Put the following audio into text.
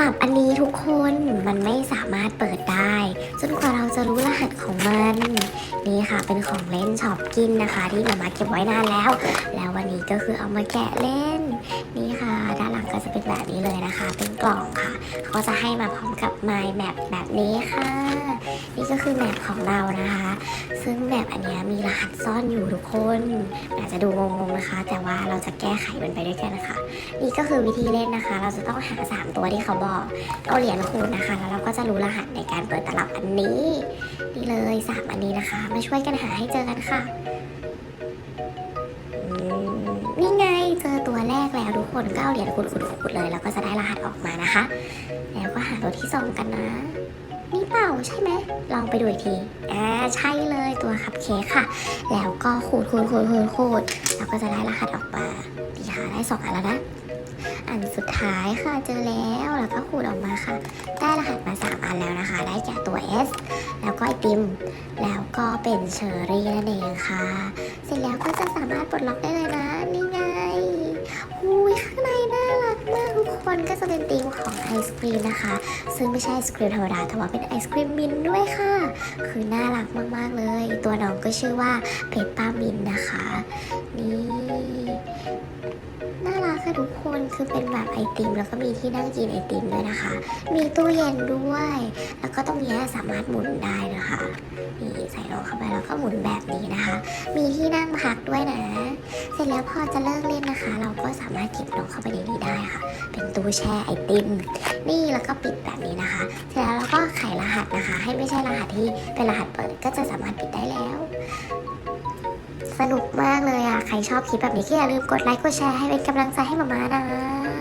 ลับอันนี้ทุกคนมันไม่สามารถเปิดได้ จนกว่าเราจะรู้รหัสของมัน นี่ค่ะเป็นของเล่นช็อปกินนะคะ ที่มามาเก็บไว้นานแล้ว แล้ววันนี้ก็คือเอามาแกะเล่น นี่ค่ะ ด้านหลังก็จะเป็นแบบนี้เลยนะคะ เป็นกล่องค่ะเขาก็จะให้มาพร้อมกับไมล์แบบแบบนี้ค่ะ ก็คือแมปของเรานะคะ ซึ่งแมปอันนี้มีรหัสซ่อนอยู่ทุกคนอาจจะดูงงๆนะคะ แต่ว่าเราจะแก้ไขมันไปด้วยกันนะคะ นี่ก็คือวิธีเล่นนะคะ เราจะต้องหา 3 ตัวที่เขาบอกเอาเหรียญคูณนะคะ แล้วเราก็จะรู้รหัสในการเปิดตลับอันนี้ นี่เลยสามอันนี้นะคะ มาช่วยกันหาให้เจอกันค่ะนี่ไงเจอตัวแรกแล้วทุกคนก็เอาเหรียญคูณคูณคูณเลย แล้วก็จะได้รหัสออกมานะคะ แล้วก็หาตัวที่สองกันนะ นี่เปล่าใช่ไหม ลองไปดูอีกที อ่า ใช่เลยตัวคัพเค้กค่ะ แล้วก็ขูดขูดขูดขูดขูดแล้วก็จะได้รหัสออกมาดีค่ะได้สองอันแล้วนะ อันสุดท้ายค่ะเจอแล้ว แล้วก็ขูดออกมาค่ะ ได้รหัสมาสามอันแล้วนะคะ ได้แก่ตัว S แล้วก็ไอติม แล้วก็เป็นเชอร์รี่นั่นเองค่ะ เสร็จแล้วก็จะสามารถปลดล็อกได้เลยนะ นี่ไง ก็จะเป็นธีมของไอศครีมนะคะ ซึ่งไม่ใช่ไอศครีมธรรมดาแต่ว่าเป็นไอศครีมมินด้วยค่ะ คือน่ารักมากๆเลย ตัวน้องก็ชื่อว่าเพปป้ามินนะคะ นี่ คือเป็นแบบไอติม แล้วก็มีที่นั่งกินไอติมด้วยนะคะ มีตู้เย็นด้วย แล้วก็ตรงนี้สามารถหมุนได้นะคะนี่ใส่ลงเข้าไปแล้วก็หมุนแบบนี้นะคะ มีที่นั่งพักด้วยนะ เสร็จแล้วพอจะเลิกเล่นนะคะ เราก็สามารถเก็บน้องเข้าไปในนี้ได้ค่ะ เป็นตู้แช่ไอติม นี่แล้วก็ปิดแบบนี้นะคะ เสร็จแล้วเราก็ไขรหัสนะคะ ให้ไม่ใช่รหัสที่เป็นรหัสเปิดก็จะสามารถปิดได้แล้ว สนุกมากเลยอะใครชอบคลิปแบบนี้ก็อย่าลืมกดไลค์กดแชร์ให้เป็นกำลังใจให้มาม่านะ